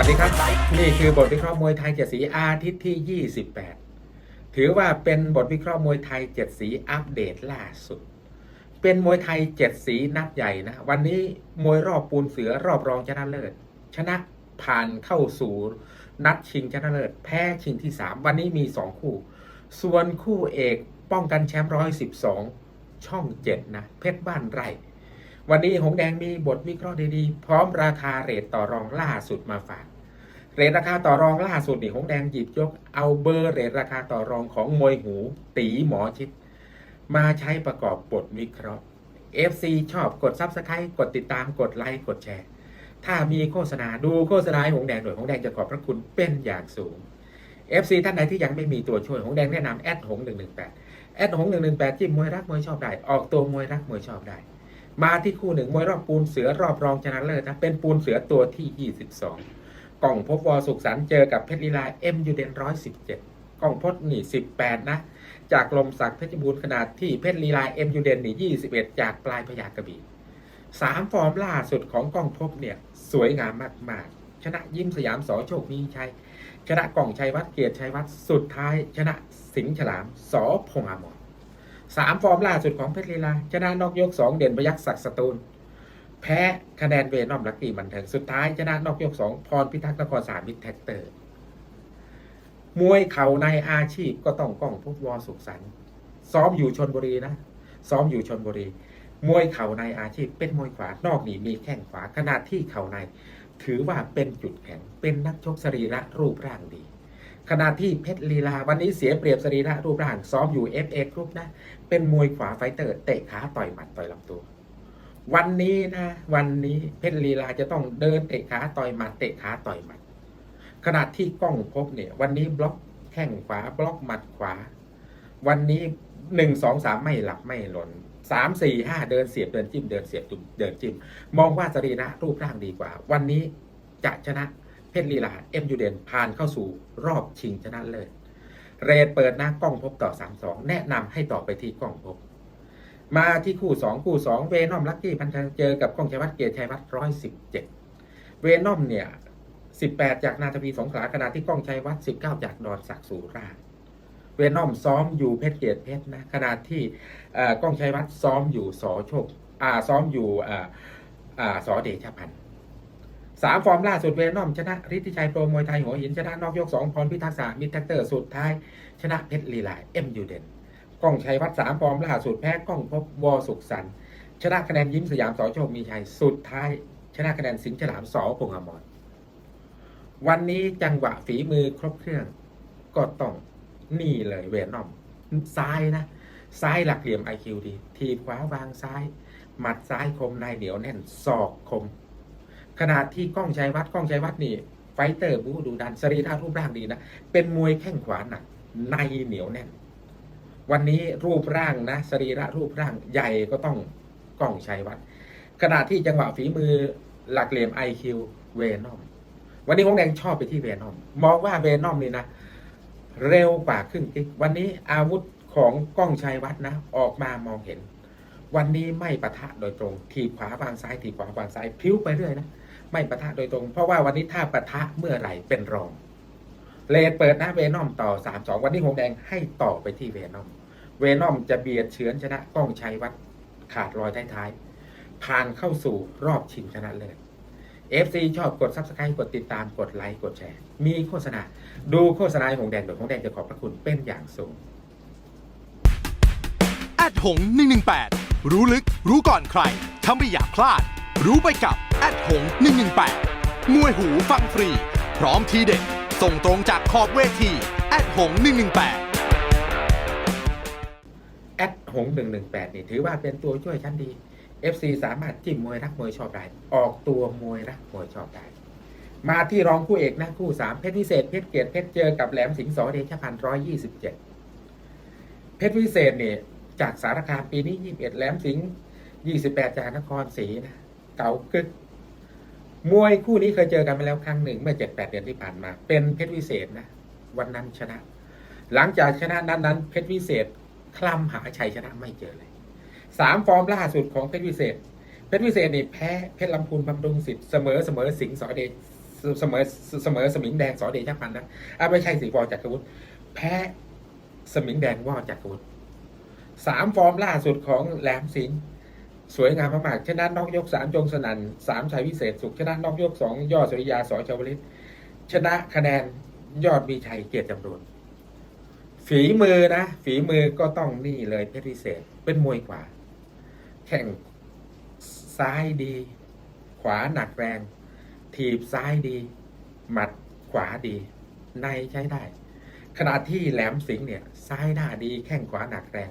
วัสดีครับ นี่คือบทวิเคราะห์มวยไทยเจ็ดสีอาทิตย์ที่ 28 ถือว่าเป็นบทวิเคราะห์มวยไทยเจ็ดสีอัปเดตล่าสุด เป็นมวยไทยเจ็ดสีนัดใหญ่นะ วันนี้มวยรอบปูนเสือรอบรองชนะเลิศชนะผ่านเข้าสู่นัดชิงชนะเลิศแพ้ชิงที่ 3 วันนี้มี 2 คู่ ส่วนคู่เอกป้องกันแชมป์ร้อยสิบสองช่องเจ็ดนะเพชรบ้านไร่ วันนี้หงแดงมีบทวิเคราะห์ดีๆ พร้อมราคาเรทต่อรองล่าสุดมาฝาก เรทราคาต่อรองล่าสุดนี่หงแดงหยิบยก เอาเบอร์เรทราคาต่อรองของมวยหูตีหมอชิด มาใช้ประกอบบทวิเคราะห์ FC ชอบกดซับสไครต์กดติดตามกดไลค์กดแชร์ ถ้ามีโฆษณาดูโฆษณาหงแดงหน่อยหงแดงจะขอบพระคุณเป็นอย่างสูง FC ท่านใดที่ยังไม่มีตัวช่วยหงแดงแนะนำแอดหง118แอดหง118จิ้มมวยรักมวยชอบได้ออกตัวมวยรักมวยชอบได้ มาที่คู่หนึ่งมวยรอบปูนเสือรอบรองชนะเลิศนะเป็นปูนเสือตัวที่ 22 กล่องพบวอสุขสันเจอกับเพชรลีลาเอ็มยูเดนร้อยสิบเจ็ดกล่องพดหนีสิบแปดนะ จากลมศักดิ์เพชรบูรณ์ขนาดที่เพชรลีลาเอ็มยูเดนหนียี่สิบเอ็ดจากปลายพยากระบี่สามฟอร์มล่าสุดของกล้องพบเนี่ยสวยงามมากๆ ชนะยิ้มสยามสอโชคมีชัยชนะกล่องชัยวัฒน์เกียรติชัยวัฒน์สุดท้าย ชนะสิงห์ฉลามสอพงษ์อมร สามฟอร์มล่าสุดของเพชรลีลาชนะนอกยกสองเด่นพยักษ์ศักดิ์สตูล แพ้คะแนนเวนอมลักกี้บันเทิงสุดท้ายชนะนอกยกสองพรพิทักษ์นครสามมิตรแท็กเตอร์ มวยเข่าในอาชีพก็ต้องกล้องพุทธวอสุขสันต์ซ้อมอยู่ชนบุรีนะ ซ้อมอยู่ชนบุรี มวยเข่าในอาชีพเป็นมวยขวานอกนี่มีแข้งขวาขนาดที่เข่าใน ถือว่าเป็นจุดแข็งเป็นนักชกสรีระรูปร่างดีขณะที่เพชรลีลาวันนี้เสียเปรียบสรีระรูปร่างซ้อมอยู่ FA กรุ๊ปนะ เป็นมวยขวาไฟเตอร์ เตะขาต่อยหมัดต่อยลำตัว วันนี้นะวันนี้เพชรลีลาจะต้องเดินเตะขาต่อยหมัดเตะขาต่อยหมัดขณะที่กล้องพบเนี่ย วันนี้บล็อกแข้งขวาบล็อกหมัดขวา วันนี้หนึ่งสองสามไม่หลับไม่หล่นสามสี่ห้าเดินเสียบเดินจิ้มเดินเสียบเดินจิ้ม มองว่าสรีระรูปร่างดีกว่า วันนี้จะชนะเพชรลีลาเอ็มยูเดนผ่านเข้าสู่รอบชิงชนะเลิศ เรทเปิดหน้ากล้องพบต่อสามสองแนะนำให้ต่อไปที่กล้องพบ มาที่คู่สองคู่สองเวนอมลักกี้พันธังเจอกับกล้องชัยวัฒน์เกียรติชัยวัฒน์ร้อยสิบเจ็ดเวนอมเนี่ยสิบแปดจากนาทวีสงขลาขณะที่กล้องชัยวัฒน์สิบเก้าจากดอนศักดิ์สุราษฎร์เวนอมซ้อมอยู่เพชรเกียรติเพชรนะขณะที่กล้องชัยวัฒน์ซ้อมอยู่สอโชคอ่าซ้อมอยู่อ่าอ่าสอเดชพันธ์ สามฟอร์มล่าสุดเวนอมชนะฤทธิชัยโปรมวยไทยหัวหินชนะนอกยกสองพรพิทักษามิตรแท็กเตอร์สุดท้าย ชนะเพชรลีลาเอ็มยูเดนกล้องชัยวัฒน์สามฟอร์มล่าสุดแพ้กล้องพบวอสุขสันชนะคะแนนยิ้มสยามสอโชคมีชัยสุดท้าย ชนะคะแนนสิงห์ฉลามสอพงอมรวันนี้จังหวะฝีมือครบเครื่อง ก็ต้องนี่เลยเวนอมซ้ายนะ ซ้ายหลักเหลี่ยมไอคิวดี ทีขวาวางซ้าย หมัดซ้ายคมในเหนียวแน่นศอกคม ขณะที่กล้องชัยวัฒน์กล้องชัยวัฒน์นี่ ไฟเตอร์บูดูดันสรีระรูปร่างดีนะ เป็นมวยแข้งขวาหนักในเหนียวแน่น วันนี้รูปร่างนะสรีระรูปร่างใหญ่ก็ต้องกล้องชัยวัฒน์ขณะที่จังหวะฝีมือหลักเหลี่ยมไอคิวเวนอมวันนี้หงแดงชอบไปที่เวนอมมองว่าเวนอมนี่นะ เร็วกว่าครึ่งกิ๊กวันนี้อาวุธของกล้องชัยวัฒน์นะ ออกมามองเห็น วันนี้ไม่ปะทะโดยตรง ทีบขวาบางซ้าย ทีบขวาบางซ้ายพลิ้วไปเรื่อยนะ ไม่ปะทะโดยตรง เพราะว่าวันนี้ถ้าปะทะเมื่อไหร่เป็นรองเลดเปิดหน้าเวนอมต่อสามสองวันนี้หงแดงให้ต่อไปที่เวนอม เวนอมจะเบียดเฉือนชนะกล้องชัยวัฒน์ขาดรอยท้ายๆผ่านเข้าสู่รอบชิงชนะเลิศ FC ชอบกด Subscribe กดติดตามกดไลค์กดแชร์ มีโฆษณา ดูโฆษณาให้หงแดงโดยหงแดงจะขอบพระคุณเป็นอย่างสูงแอดหง118 รู้ลึกรู้ก่อนใครถ้าไม่อยากพลาด รู้ไปกับ แอดหง118 มวยหูฟังฟรี พร้อมทีเด็ดส่งตรงจากขอบเวทีแอดหง118แอดหง118 นี่ถือว่าเป็นตัวช่วยชั้นดี FC สามารถจิ้มมวยรักมวยชอบได้ ออกตัวมวยรักมวยชอบได้ มาที่รองคู่เอกนะคู่สามเพชรวิเศษเพชรเกียรติเพชรเจอกับแหลมสิงห์สอเดชพันร้อยยี่สิบเจ็ดเพชรวิเศษเนี่ยจากสารคามปีนี้ยี่สิบเอ็ดแหลมสิงห์ยี่สิบแปดจากนครศรีนะ เก่ากึก มวยคู่นี้เคยเจอกันมาแล้วครั้งหนึ่งเมื่อเจ็ดแปดเดือนที่ผ่านมา เป็นเพชรวิเศษนะ วันนั้นชนะ หลังจากชนะนั้นนั้น เพชรวิเศษคลำหาชัยชนะไม่เจอเลยสามฟอร์มล่าสุดของเพชรวิเศษ เพชรวิเศษนี่แพ้เพชรลำพูนบำรุงสิทธิ์เสมอเสมอสิงห์สอเดชเสมอเสมอสมิงแดงสอเดชพันธ์นะอะไม่ใช่สิวอจักรวุฒิแพ้สมิงแดงวอจักรวุฒิสามฟอร์มล่าสุดของแหลมสิงห์ สวยงามมากๆชนะนอกยกสามจงสนันสามชัยวิเศษสุข ชนะนอกยกสองยอดสุริยาสอชาวลิตชนะคะแนนยอดมีชัยเกียรติจำรูนฝีมือนะ ฝีมือก็ต้องนี่เลยเพชรวิเศษเป็นมวยขวา แข่งซ้ายดี ขวาหนักแรง ถีบซ้ายดี หมัดขวาดี ในใช้ได้ ขณะที่แหลมสิงห์เนี่ย ซ้ายหน้าดี แข้งขวาหนักแรง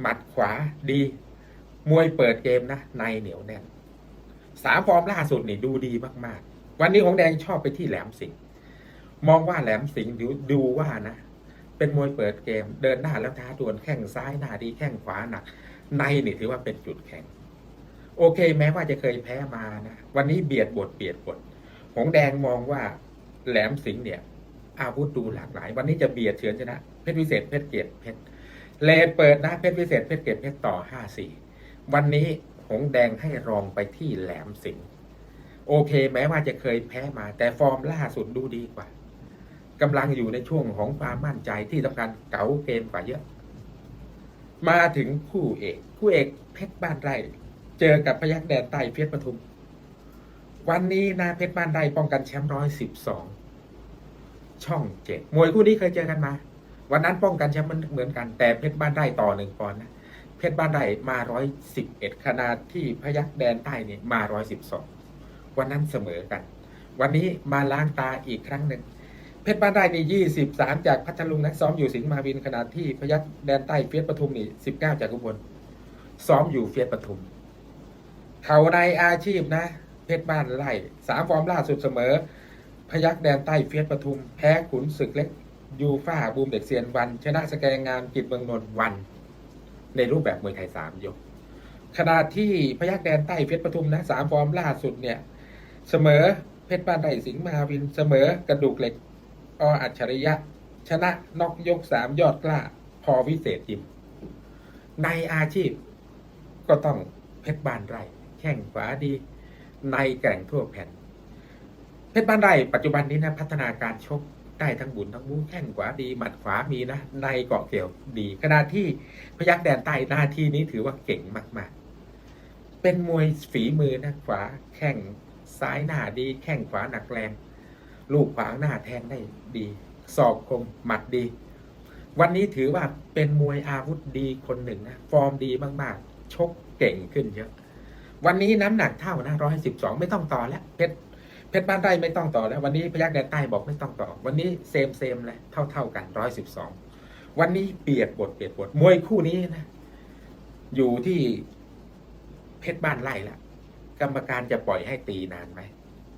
หมัดขวาดี มวยเปิดเกมนะในเหนียวแน่นสามฟอร์มล่าสุดนี่ดูดีมาก ๆ วันนี้ของแดงชอบไปที่แหลมสิงห์มองว่าแหลมสิงห์ดูดูว่านะ เป็นมวยเปิดเกม เดินหน้าแล้วท้าดวลแข้งซ้ายหน้าดีแข้งขวาหนัก ในนี่ถือว่าเป็นจุดแข็ง โอเค แม้ว่าจะเคยแพ้มานะวันนี้เบียดบทเบียดบทหงแดงมองว่าแหลมสิงห์เนี่ย อาวุธดูหลากหลาย วันนี้จะเบียดเฉือนชนะเพชรวิเศษเพชรเกียรติเพชรเลนเปิดนะเพชรวิเศษเพชรเกียรติเพชรต่อห้าสี่ วันนี้หงแดงให้รองไปที่แหลมสิงห์โอเค แม้ว่าจะเคยแพ้มา แต่ฟอร์มล่าสุดดูดีกว่ากำลังอยู่ในช่วงของความมั่นใจที่สำคัญเก๋าเกมกว่าเยอะ มาถึงคู่เอกคู่เอกเพชรบ้านไร่ เจอกับพยักแดนใต้เพชรปทุม วันนี้นะเพชรบ้านไร่ป้องกันแชมป์ร้อยสิบสองช่องเจ็ดมวยคู่นี้เคยเจอกันมา วันนั้นป้องกันแชมป์มันเหมือนกัน แต่เพชรบ้านไร่ต่อหนึ่งปอนด์นะ ชรบ้านไร่มาร้อยสิบเอ็ดขนาดที่พยักแดนใต้เนี่ยมาร้อยสิบสองวันนั้นเสมอกัน วันนี้มาล้างตาอีกครั้งหนึ่งเพชรบ้านไร่นี่ยี่สิบสามจากพัทลุงนะซ้อมอยู่สิงห์มาวินขณะที่พยักแดนใต้เฟียสปทุมนี่สิบเก้าจากอุบลซ้อมอยู่เฟียสปทุมเขาในอาชีพนะ เพชรบ้านไร่สามฟอร์มล่าสุดเสมอ พยักแดนใต้เฟียสปทุม แพ้ขุนศึกเล็กยูฟ่าบูมเด็กเซียนวันชนะสแกงงามกิจเมืองนนท์วัน ในรูปแบบมวยไทยสามยก ขณะที่พยักแดนใต้เฟียสปทุมนะสามฟอร์มล่าสุดเนี่ย เสมอเพชรบ้านไร่สิงห์มาวินเสมอกระดูกเหล็กออัจฉริยะ ชนะนอกยกสามยอดกล้า พอวิเศษยิม ในอาชีพก็ต้องเพชรบ้านไร่แข้งขวาดี ในแกร่งทั่วแผ่น เพชรบ้านไร่ปัจจุบันนี้นะพัฒนาการชก ได้ทั้งบุญทั้งบูแข้งขวาดีหมัดขวามีนะในเกาะเกี่ยวดีขณะที่พยักแดนใต้หน้าที่นี้ถือว่าเก่งมาก ๆ เป็นมวยฝีมือนะขวาแข้งซ้ายหน้าดี แข้งขวาหนักแรง ลูกขวางหน้าแทงได้ดีศอกคมหมัดดี วันนี้ถือว่าเป็นมวยอาวุธดีคนหนึ่งนะฟอร์มดีมากๆ ชกเก่งขึ้นเยอะวันนี้น้ำหนักเท่านะร้อยสิบสองไม่ต้องต่อแล้วเพชร เพชรบ้านไร่ไม่ต้องต่อแล้ว วันนี้พยักแดนใต้บอกไม่ต้องต่อ วันนี้เซมเซมเลยเท่าเท่ากันร้อยสิบสองวันนี้เปียกบทเปียกบทมวยคู่นี้นะ อยู่ที่เพชรบ้านไร่ละกรรมการจะปล่อยให้ตีนานไหม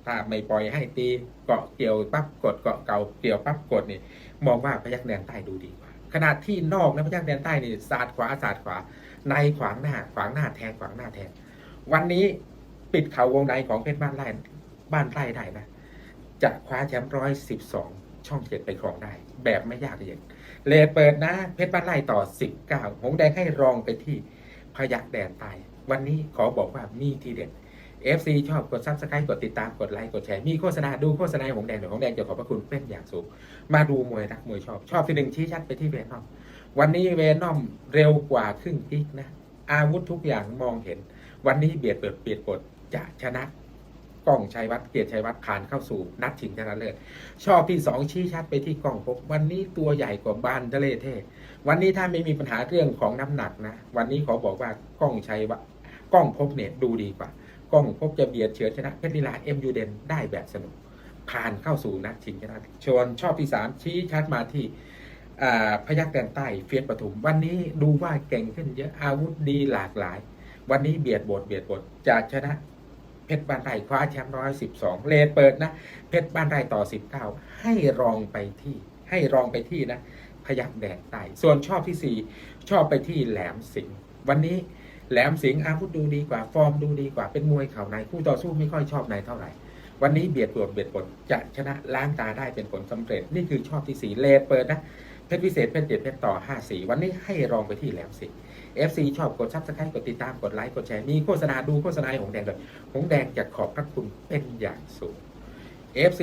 ถ้าไม่ปล่อยให้ตีเกาะเกี่ยวปั๊บกดเกาะเก่าเกี่ยวปั๊บกดนี่มองว่าพยักแดนใต้ดูดีกว่าขนาดที่นอกนะพยักแดนใต้นี่ศาสตร์ขวาศาสตร์ขวา ในขวางหน้า ขวางหน้าแทงขวางหน้าแทง วันนี้ปิดเข่าวงในของเพชรบ้านไร่ บ้านไร่ได้นะ จะคว้าแชมป์ร้อยสิบสองช่องเจ็ดไปครองได้ แบบไม่ยากเย็นเลเปิดนะเพชรบ้านไร่ต่อสิบเก้าหงแดงให้รองไปที่พยักแดนใต้วันนี้ขอบอกว่ามีทีเด็ด FC ชอบกดซับสไครต์กดติดตามกดไลค์กดแชร์มีโฆษณาดูโฆษณาของแดงเดี๋ยวของแดงจะขอบพระคุณเป็นอย่างสูง มาดูมวยรักมวยชอบชอบที่หนึ่งชี้ชัดไปที่เวนอมวันนี้เวนอมเร็วกว่าครึ่งกิกนะ อาวุธทุกอย่างมองเห็น วันนี้เบียดเปิดเบียดปดจะชนะ กล้องชัยวัฒน์เกียรติชัยวัฒน์ผ่านเข้าสู่นัดชิงชนะเลิศชอบที่สองชี้ชัดไปที่กล้องพบวันนี้ตัวใหญ่กว่าบานทะเลเทศวันนี้ถ้าไม่มีปัญหาเรื่องของน้ำหนักนะ วันนี้ขอบอกว่ากล้องชัยวัฒน์กล้องพบเนี่ยดูดีกว่ากล้องพบจะเบียดเฉือนชนะเพชรลีลาเอ็มยูเดนได้แบบสนุกผ่านเข้าสู่นัดชิงชนะชวนชอบที่สามชี้ชัดมาที่อ่าพยักแดนใต้เฟียสปทุม วันนี้ดูว่าเก่งขึ้นเยอะอาวุธดีหลากหลาย วันนี้เบียดบทเบียดบทจะชนะ เพชรบ้านไร่คว้าแชมป์ร้อยสิบสองเลนเปิดนะ เพชรบ้านไร่ต่อสิบเก้าให้รองไปที่ให้รองไปที่นะ พยักแดนใต้ส่วนชอบที่สี่ชอบไปที่แหลมสิงห์วันนี้แหลมสิงห์อาวุธดูดีกว่า ฟอร์มดูดีกว่าเป็นมวยเข่าในคู่ต่อสู้ไม่ค่อยชอบในเท่าไหร่วันนี้เบียดปวดเบียดผลจะชนะล้างตาได้เป็นผลสำเร็จ นี่คือชอบที่สีเลดเปิดนะ เพชรพิเศษเพชรเจ็ดเพชรต่อห้าสีวันนี้ให้รองไปที่แหลมสิงห์ FC ชอบกดซับสไครต์กดติดตามกดไลค์กดแชร์มีโฆษณาดูโฆษณาของแดงเลยของแดงจะขอบพระคุณเป็นอย่างสูง FC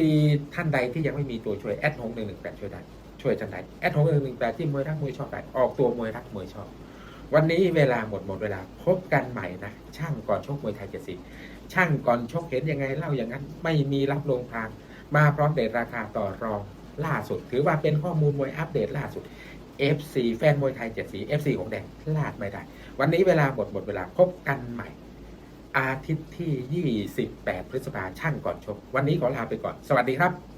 ท่านใดที่ยังไม่มีตัวช่วยแอดหงหนึ่งหนึ่งแปดช่วยได้ช่วยท่านใดแอดหงหนึ่งหนึ่งแปดที่มวยรักมวยชอบได้ออกตัวมวยรักมวยชอบ วันนี้เวลาหมดหมดเวลาพบกันใหม่นะ ช่างก่อนชกมวยไทยเจ็ดสีช่างก่อนชกเห็นยังไงเล่าอย่างนั้น ไม่มีรับลงทางมาพร้อมเดทราคาต่อรองล่าสุด ถือว่าเป็นข้อมูลมวยอัปเดตล่าสุด FC แฟนมวยไทยเจ็ดสี FC ของแดงพลาดไม่ได้ วันนี้เวลาหมดหมดเวลาพบกันใหม่ อาทิตย์ที่ 28 พฤษภาช่างก่อนชก วันนี้ขอลาไปก่อน สวัสดีครับ